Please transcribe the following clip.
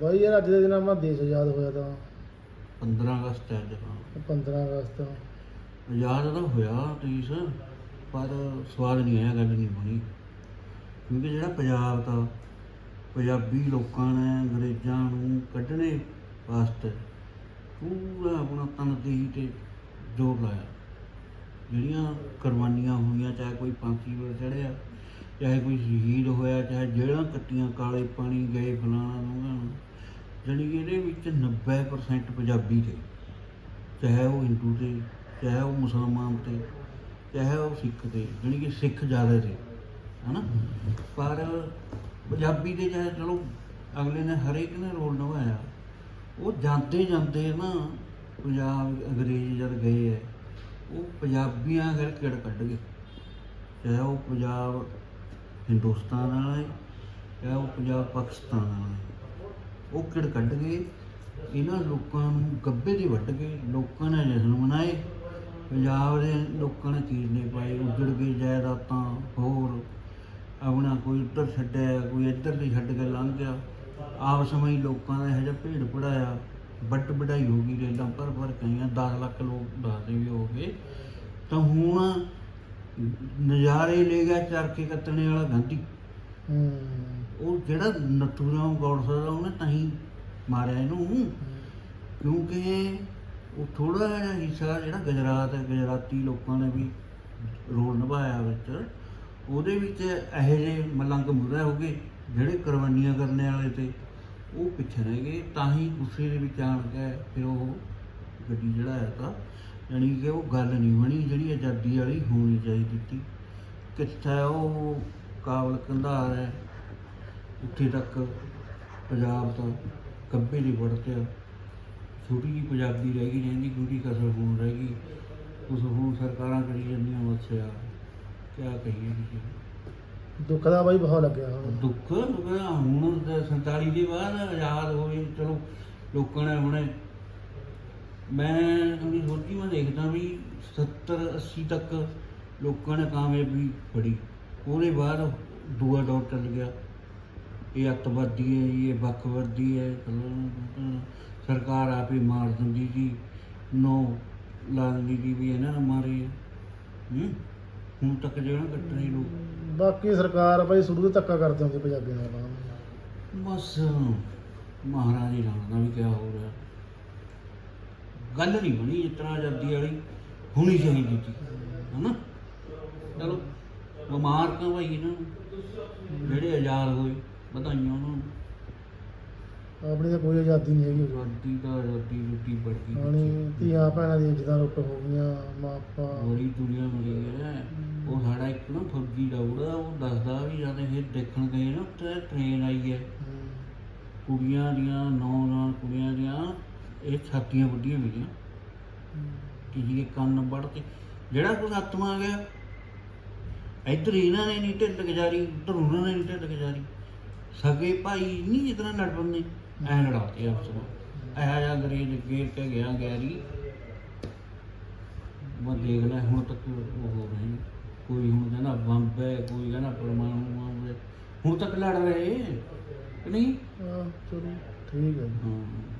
ਬਾਈ ਯਾਰ ਅੱਜ ਦੇ ਦਿਨ ਆਪਣਾ ਦੇਸ਼ ਆਜ਼ਾਦ ਹੋਇਆ ਤਾਂ। 15 ਅਗਸਤ ਹੈ ਤਾਂ। 15 ਅਗਸਤ। ਆਜ਼ਾਦ ਤਾਂ ਹੋਇਆ ਤੀਸ ਪਰ ਸਵਾਦ ਨਹੀਂ ਆਇਆ ਗੱਲ ਨਹੀਂ ਬਣੀ ਕਿਉਂਕਿ ਜਿਹੜਾ ਪੰਜਾਬ ਦਾ ਪੰਜਾਬੀ ਲੋਕਾਂ ਨੇ ਅੰਗਰੇਜ਼ਾਂ ਨੂੰ ਕੱਢਣੇ ਵਾਸਤੇ ਪੂਰਾ ਆਪਣਾ ਤਨ ਦੇਹੀ ਤੇ ਜ਼ੋਰ ਲਾਇਆ। ਜਿਹੜੀਆਂ ਕੁਰਬਾਨੀਆਂ ਹੋਈਆਂ ਚਾਹੇ ਕੋਈ ਫਾਂਸੀ ਪਰ ਚੜਿਆ ਚਾਹੇ ਕੋਈ ਸ਼ਹੀਦ ਹੋਇਆ, ਚਾਹੇ ਜੇਲ੍ਹਾਂ ਕੱਟੀਆਂ, ਕਾਲੇ ਪਾਣੀ ਗਏ ਫਲਾਣਾ ਨੂੰ, ਜਾਣੀ ਕਿ ਇਹਦੇ ਵਿੱਚ 90% ਪੰਜਾਬੀ ਤੇ। ਚਾਹੇ ਉਹ ਹਿੰਦੂ ਤੇ, ਚਾਹੇ ਉਹ ਮੁਸਲਮਾਨ ਤੇ, ਚਾਹੇ ਉਹ ਸਿੱਖ ਤੇ, ਜਾਣੀ ਕਿ ਸਿੱਖ ਜ਼ਿਆਦਾ ਤੇ, ਹਨਾ? ਪਰ ਪੰਜਾਬੀ ਦੇ ਚਾਹੇ ਚਲੋ, ਅਗਲੇ ਨੇ ਹਰੇਕ ਨੇ ਰੋਲ ਨਿਭਾਇਆ। ਉਹ ਜਾਂਦੇ ਜਾਂਦੇ ਨਾ ਪੰਜਾਬ ਅੰਗਰੇਜ਼ ਜਦ ਗਏ ਹੈ ਉਹ ਪੰਜਾਬੀਆਂ ਫਿਰ ਕਿੜ ਕੱਢ ਗਏ? ਚਾਹੇ ਉਹ ਪੰਜਾਬ ਹਿੰਦੁਸਤਾਨ ਵਾਲਾ ਹੈ, ਜਾਂ ਉਹ ਪੰਜਾਬ ਪਾਕਿਸਤਾਨ ਵਾਲਾ ਹੈ। ਉਹ ਕਿੜ ਕੱਢ ਗਏ? ਇਹਨਾਂ ਲੋਕਾਂ ਨੂੰ ਗੱਬੇ ਦੇ ਵੱਢ ਕੇ ਲੋਕਾਂ ਨੇ ਜਸ਼ਨ ਮਨਾਏ। ਪੰਜਾਬ ਦੇ ਲੋਕਾਂ ਨੇ ਚੀਜ਼ ਨਹੀਂ ਪਾਈ, ਉੱਜੜ ਗਏ ਜਾਇਦਾਦਾਂ ਹੋਰ ਆਪਣਾ ਕੋਈ ਉੱਧਰ ਛੱਡਿਆ, ਕੋਈ ਇੱਧਰ ਦੀ ਛੱਡ ਕੇ ਲੰਘ ਗਿਆ। ਆਪ ਸਮੇਂ ਲੋਕਾਂ ਦਾ ਇਹੋ ਜਿਹਾ ਭੇੜ ਪੜਾਇਆ ਵੱਟ ਵਡਾਈ ਹੋ ਗਈ ਰੇਲਾਂ ਪਰ ਪਰ ਕਈਆਂ 10 ਲੱਖ ਲੋਕ ਦੱਸਦੇ ਵੀ ਹੋ ਗਏ। ਤਾਂ ਹੁਣ ਨਜ਼ਾਰੇ ਲੈ ਗਿਆ ਚਰਖੇ ਕੱਤਣੇ ਵਾਲਾ ਗਾਂਧੀ। ਹੂੰ। ਉਹ ਜਿਹੜਾ ਨਥੂਰਾਮ ਗੌਡਸਾ ਦਾ ਉਹਨੇ ਤਾਂ ਹੀ ਮਾਰਿਆ ਇਹਨੂੰ। ਕਿਉਂਕਿ ਉਹ ਥੋੜਾ ਜਿਹਾ ਹਿੱਸਾ ਜਿਹੜਾ ਗੁਜਰਾਤ ਹੈ ਗੁਜਰਾਤੀ ਲੋਕਾਂ ਨੇ ਵੀ ਰੋਲ ਨਿਭਾਇਆ ਵਿੱਚ ਉਹਦੇ ਵਿੱਚ ਇਹੋ ਜਿਹੇ ਮਲੰਗ ਮੁਰੇ ਹੋ ਗਏ ਜਿਹੜੇ ਕੁਰਬਾਨੀਆਂ ਕਰਨ ਵਾਲੇ ਤੇ ਉਹ ਪਿੱਛੇ ਰਹਿ ਗਏ। ਤਾਂ ਹੀ ਗੁੱਸੇ ਦੇ ਵਿੱਚ ਆਣ ਕੇ ਫਿਰ ਉਹ ਗੱਡੀ ਚੜਾਇਆ ਤਾਂ ਯਾਨੀ ਕਿ ਉਹ ਗੱਲ ਨਹੀਂ ਬਣੀ ਜਿਹੜੀ ਆਜ਼ਾਦੀ ਵਾਲੀ ਹੋਣੀ ਚਾਹੀਦੀ ਸੀ। ਕਿੱਥੇ ਉਹ ਕਾਬਲ ਕੰਧਾਰ ਹੈ ਉੱਥੇ ਤੱਕ ਪੰਜਾਬ ਤੋਂ ਕੱਬੇ ਦੀ ਵੜ ਤੇ ਛੋਟੀ ਜਿਹੀ ਪੰਜਾਬੀ ਰਹਿ ਗਈ ਰਹਿੰਦੀ ਗੁੰਡੀ ਕਸਰ ਹੁਣ ਰਹਿ ਗਈ ਉਸ ਹੁਣ ਸਰਕਾਰਾਂ ਕਰੀ ਜਾਂਦੀਆਂ ਮੱਛਿਆ ਕਿਆ ਕਹੀਏ ਜੀ। ਦੁੱਖ ਦਾ ਬਾਈ ਬਹੁਤ ਲੱਗਿਆ ਹੁਣ। ਦੁੱਖ ਹੁਣ ਤਾਂ 47 ਦੇ ਬਾਅਦ ਆਜ਼ਾਦ ਹੋਏ ਚਲੋ ਲੋਕਾਂ ਨੇ ਹੁਣੇ ਮੈਂ ਉਹਦੀ ਸੋਚੀ ਮੈਂ ਦੇਖਦਾ ਵੀ 70 80 ਤੱਕ ਲੋਕਾਂ ਨੇ ਕਾਮਯਾਬੀ ਫੜੀ। ਉਹਦੇ ਬਾਅਦ ਦੂਆ ਦੌਰ ਚੱਲ ਗਿਆ। ਇਹ ਅੱਤਵਾਦੀ ਹੈ ਜੀ, ਇਹ ਵੱਖਵਰਦੀ ਹੈ। ਸਰਕਾਰ ਆਪ ਹੀ ਮਾਰ ਦਿੰਦੀ ਸੀ ਨੋ ਲਾ ਦਿੰਦੀ ਸੀ ਵੀ ਇਹਨਾਂ ਨੇ ਮਾਰੇ। ਹੂੰ ਹੁਣ ਤੱਕ ਜਿਹੜਾ ਕੱਟਣੇ ਲੋਕ। ਬਾਕੀ ਸਰਕਾਰ ਬਾਈ ਸ਼ੁਰੂ ਤੋਂ ਧੱਕਾ ਕਰਦੇ ਹੁੰਦੇ ਪੰਜਾਬੀਆਂ ਨਾਲ। ਬਸ ਮਹਾਰਾਜ ਹੀ ਜਾਣਦਾ ਵੀ ਕਿਆ ਹੋ ਰਿਹਾ। ਗੱਲ ਨਹੀਂ ਬਣੀ ਤਰ੍ਹਾਂ ਆਜ਼ਾਦੀ ਵਾਲੀ ਹੋਣੀ ਚਾਹੀਦੀ ਸੀ ਹਨਾ? ਚਲੋ ਬਿਮਾਰ ਤਾਂ ਭਾਈ ਇਹਨਾਂ ਨੂੰ ਜਿਹੜੇ ਆਜ਼ਾਦ ਹੋਏ ਵਧਾਈਆਂ ਉਹਨਾਂ ਨੂੰ। ਆਪਣੀ ਤਾਂ ਕੋਈ ਆਜ਼ਾਦੀ ਨਹੀਂ ਹੈਗੀ। ਆਜ਼ਾਦੀ ਦਾ ਆਜ਼ਾਦੀ ਰੁੱਟੀ ਬੜ ਹਾਣੀ ਧੀਆਂ ਭੈਣਾਂ ਦੀਆਂ ਇੱਜ਼ਤਾਂ ਲੁੱਟ ਹੋ ਗਈਆਂ ਮਾਪਾ ਬੜੀ ਦੁਨੀਆ ਮਰੀ ਹੈ। ਉਹ ਸਾਡਾ ਇੱਕ ਨਾ ਫੌਜੀ ਲਾਉੜਾ ਉਹ ਦੱਸਦਾ ਵੀ ਜਦ ਇਹ ਦੇਖਣ ਗਏ ਨਾ ਟ੍ਰੇਨ ਆਈ ਹੈ। ਕੁੜੀਆਂ ਦੀਆਂ ਨੌਜਵਾਨ ਕੁੜੀਆਂ ਦੀਆਂ ਇਹ ਛਾਤੀਆਂ ਵੱਡੀਆਂ ਹੋਈਆਂ ਕਿਸੇ ਦੇ ਕੰਨ ਵੜ ਕੇ ਜਿਹੜਾ ਕੋਈ ਆਤਮਾ ਆ ਗਿਆ ਇੱਧਰ ਇਹਨਾਂ ਨੇ ਨਹੀਂ ਢਿੱਡ ਗਜਾਰੀ ਉੱਧਰ ਉਹਨਾਂ ਨੇ ਨਹੀਂ ਢਿੱਡ ਗਜਾਰੀ। ਸਗੇ ਭਾਈ ਨਹੀਂ ਜਿਤਨਾ ਲੜ ਪੰਦੇ ਐ ਲੜਾਤੇ ਆਪਸ ਵਿੱਚ। ਇਹ ਜਿਹਾ ਅੰਗਰੇਜ਼ ਗੇਰ ਕੇ ਗਿਆ ਗੈਰੀ। ਮੈਂ ਦੇਖ ਲੈ ਹੁਣ ਤੱਕ ਉਹ ਹੋ ਰਹੇ ਨੇ। ਕੋਈ ਹੁਣ ਕਹਿੰਦਾ ਬੰਬ ਹੈ ਕੋਈ ਕਹਿੰਦਾ ਪਰਮਾਣੂ ਹੈ। ਹੁਣ ਤੱਕ ਲੜ ਰਹੇ ਕਿ ਨਹੀਂ? ਹਾਂ ਚਲੋ ਠੀਕ ਹੈ ਹਾਂ।